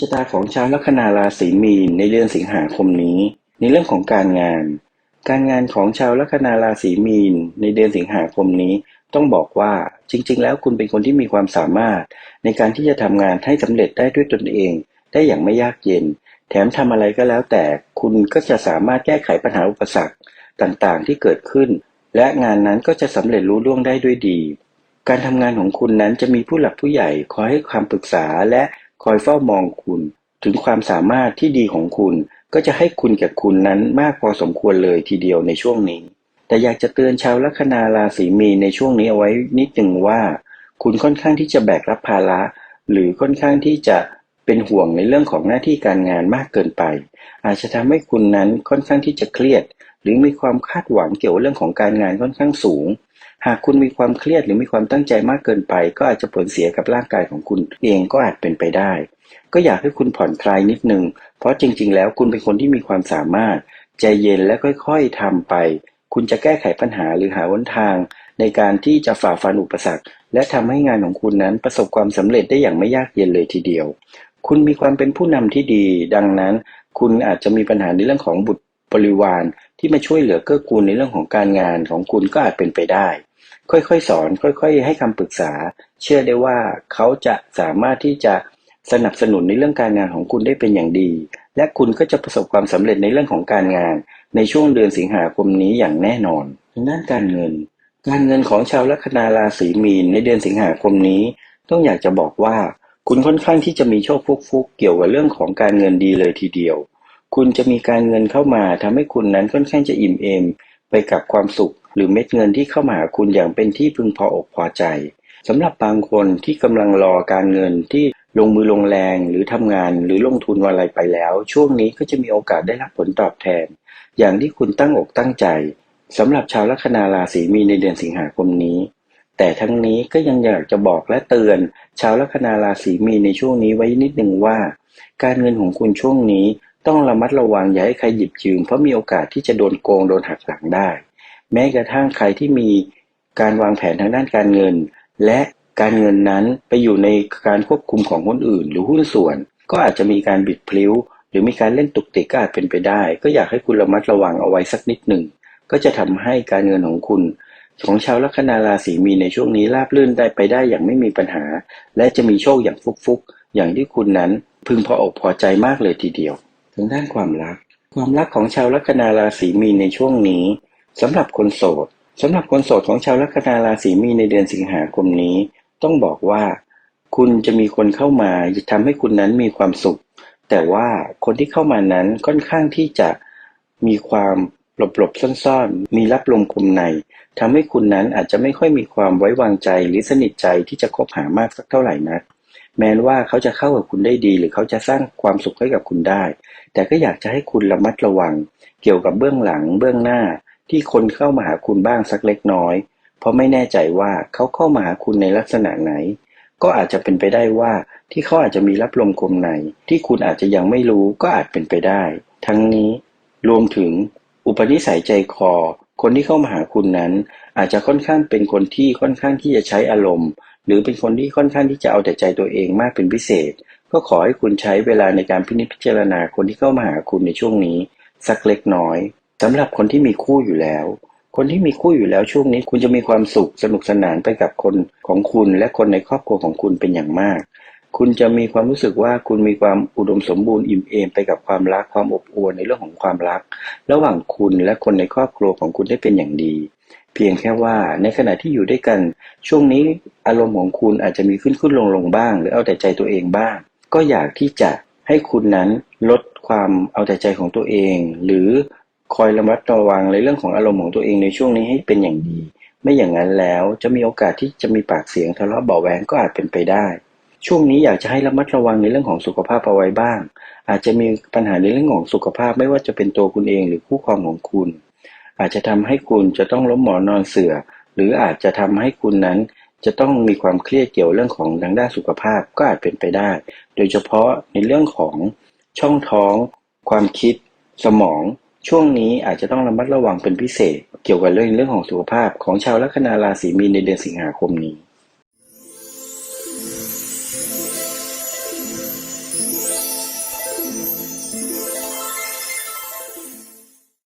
ชะตาของชาวลัคนาราศีมีนในเดือนสิงหาคมนี้ ในเรื่องของการงาน การงานของชาวลัคนาราศีมีนในเดือนสิงหาคมนี้ ต้องบอกว่าจริง ๆ แล้วคุณเป็นคนที่มีความสามารถ ในการที่จะทำงานให้สำเร็จได้ด้วยตนเอง ได้อย่างไม่ยากเย็น แถมทำอะไรก็แล้วแต่คุณก็จะสามารถแก้ไขปัญหาอุปสรรคต่างๆ ที่เกิดขึ้น และงานนั้นก็จะสำเร็จรู้ล่วงได้ด้วยดี การทำงานของคุณนั้นจะมีผู้หลักผู้ใหญ่คอยให้คำปรึกษาและ คอยเฝ้ามองคุณ ถึงความสามารถที่ดีของคุณ ก็จะให้คุณแก่คุณนั้นมากพอสมควรเลยทีเดียวในช่วงนี้ แต่อยากจะเตือนชาวลัคนาราศีมีในช่วงนี้เอาไว้นิดหนึ่งว่า คุณค่อนข้างที่จะแบกรับภาระ หรือค่อนข้างที่จะเป็นห่วงในเรื่องของหน้าที่การงานมากเกินไป อาจจะทำให้คุณนั้นค่อนข้างที่จะเครียด หรือมีความคาดหวังเกี่ยวเรื่องของการงานค่อนข้างสูง หากคุณมีความเครียดหรือมีความตั้งใจมากเกินไป ก็อาจจะผลเสียกับร่างกายของคุณเองก็อาจเป็นไปได้ ก็อยากให้คุณผ่อนคลายนิดนึง เพราะจริง ๆ แล้วคุณเป็นคนที่มีความสามารถ ใจเย็นและค่อยๆทำไป คุณจะแก้ไขปัญหาหรือหาหนทาง ในการที่จะฝ่าฟันอุปสรรค และทำให้งานของคุณนั้นประสบความสำเร็จได้อย่างไม่ยากเย็นเลยทีเดียว คุณมีความเป็นผู้นำที่ดี ดังนั้น คุณอาจจะมีปัญหาในเรื่องของบุตรบริวารที่มาช่วยเหลือเกื้อกูลในเรื่องของการงานของคุณก็อาจเป็นไปได้ ค่อยๆสอน ค่อยๆ ให้คำปรึกษา เชื่อได้ว่าเขาจะสามารถที่จะสนับสนุนในเรื่องการงานของคุณได้เป็นอย่างดี และคุณก็จะประสบความสำเร็จในเรื่องของการงาน ในช่วงเดือนสิงหาคมนี้อย่างแน่นอนทางด้านการเงิน การเงินของชาวลัคนาราศีมีนในเดือนสิงหาคมนี้ ต้องอยากจะบอกว่า คุณค่อนข้างที่จะมีโชคฟุกๆเกี่ยวกับเรื่องของการเงินดีเลยทีเดียว คุณจะมีการเงินเข้ามาทำให้คุณนั้นค่อนข้างจะอิ่มเอมไปกับความสุข หรือเม็ดเงินที่เข้ามาหาคุณอย่างเป็นที่พึงพออกพอใจสำหรับบางคนที่กำลังรอการเงินที่ลงมือลงแรงหรือทำงานหรือลงทุนอะไรไปแล้ว ช่วงนี้ก็จะมีโอกาสได้รับผลตอบแทน อย่างที่คุณตั้งอกตั้งใจสำหรับชาวลัคนาราศีมีในเดือนสิงหาคมนี้ แต่ทั้งนี้ก็ยังอยากจะบอกและเตือน ชาวลัคนาราศีมีในช่วงนี้ไว้นิดหนึ่งว่า การเงินของคุณช่วงนี้ต้องระมัดระวังอย่าให้ใครหยิบยืมเพราะมีโอกาสที่จะโดนโกงโดนหักหลังได้ แม้กระทั่งใครที่มีการวางแผนทางด้านการเงิน และการเงินนั้นไปอยู่ในการควบคุมของคนอื่น หรือหุ้นส่วน ก็อาจจะมีการบิดพลิ้ว หรือมีการเล่นตุกติกก็อาจเป็นไปได้ ก็อยากให้คุณระมัดระวังเอาไว้สักนิดหนึ่งก็จะทำให้การเงินของคุณ ของชาวลัคนาราศีมีในช่วงนี้ราบรื่นได้ไปได้อย่างไม่มีปัญหา และจะมีโชคอย่างฟุกๆอย่างที่คุณนั้นพึงพออกพอใจมากเลยทีเดียวทางด้านความรัก ความรักของชาวลัคนาราศีมีในช่วงนี้ สำหรับคนโสดสำหรับคนโสดของชาวลัคนาราศีมีในเดือนสิงหาคมนี้ ต้องบอกว่า คุณจะมีคนเข้ามาทำให้คุณนั้นมีความสุข แต่ว่าคนที่เข้ามานั้นค่อนข้างที่จะมีความหลบหลบซ่อนๆ มีรับลมคมในทำให้คุณนั้นอาจจะไม่ค่อยมีความไว้วางใจหรือสนิทใจที่จะคบหามากสักเท่าไหร่นักแม้ว่าเขาจะเข้ากับคุณได้ดี หรือเขาจะสร้างความสุขให้กับคุณได้ แต่ก็อยากจะให้คุณระมัดระวัง เกี่ยวกับเบื้องหลังเบื้องหน้า ที่คนเข้ามาหาคุณบ้างสักเล็กน้อย เพราะไม่แน่ใจว่าเขาเข้ามาหาคุณในลักษณะไหน ก็อาจจะเป็นไปได้ว่าที่เขาอาจจะมีรับลมคมใน ที่คุณอาจจะยังไม่รู้ก็อาจเป็นไปได้ ทั้งนี้ รวมถึง อุปนิสัยใจคอ คนที่เข้ามาหาคุณนั้น อาจจะค่อนข้างเป็นคนที่ค่อนข้างที่จะใช้อารมณ์ หรือเป็นคนที่ค่อนข้างที่จะเอาแต่ใจตัวเองมากเป็นพิเศษ ก็ขอให้คุณใช้เวลาในการพินิจพิจารณาคนที่เข้ามาหาคุณในช่วงนี้ สักเล็กน้อย สำหรับคนที่มีคู่อยู่แล้ว คนที่มีคู่อยู่แล้วช่วงนี้ คุณจะมีความสุขสนุกสนานไปกับคนของคุณ และคนในครอบครัวของคุณเป็นอย่างมาก คุณจะมีความรู้สึกว่าคุณมีความอุดมสมบูรณ์อิ่มเอมไปกับความรักความอบอวลในเรื่องของความรัก ระหว่างคุณและคนในครอบครัวของคุณได้เป็นอย่างดี เพียงแค่ว่าในขณะที่อยู่ด้วยกัน ช่วงนี้อารมณ์ของคุณอาจจะมีขึ้นขึ้นลงลงบ้าง หรือเอาแต่ใจตัวเองบ้าง ก็อยากที่จะให้คุณนั้นลดความเอาแต่ใจของตัวเอง หรือ คอยระมัดระวังในเรื่องของอารมณ์ของตัวเองในช่วงนี้ให้เป็นอย่างดี ไม่อย่างนั้นแล้วจะมีโอกาสที่จะมีปากเสียงทะเลาะเบาแหวงก็อาจเป็นไปได้ ช่วงนี้อยากจะให้ระมัดระวังในเรื่องของสุขภาพเอาไว้บ้าง อาจจะมีปัญหาในเรื่องของสุขภาพไม่ว่าจะเป็นตัวคุณเองหรือคู่ครองของคุณ อาจจะทำให้คุณจะต้องล้มหมอนนอนเสือ หรืออาจจะทำให้คุณนั้นจะต้องมีความเครียดเกี่ยวเรื่องของทางด้านสุขภาพก็อาจเป็นไปได้ โดยเฉพาะในเรื่องของช่องท้อง ความคิด สมอง ช่วงนี้อาจจะต้องระมัดระวังเป็นพิเศษเกี่ยวกับเรื่องเรื่องของสุขภาพของชาวลัคนาราศีมีนในเดือนสิงหาคมนี้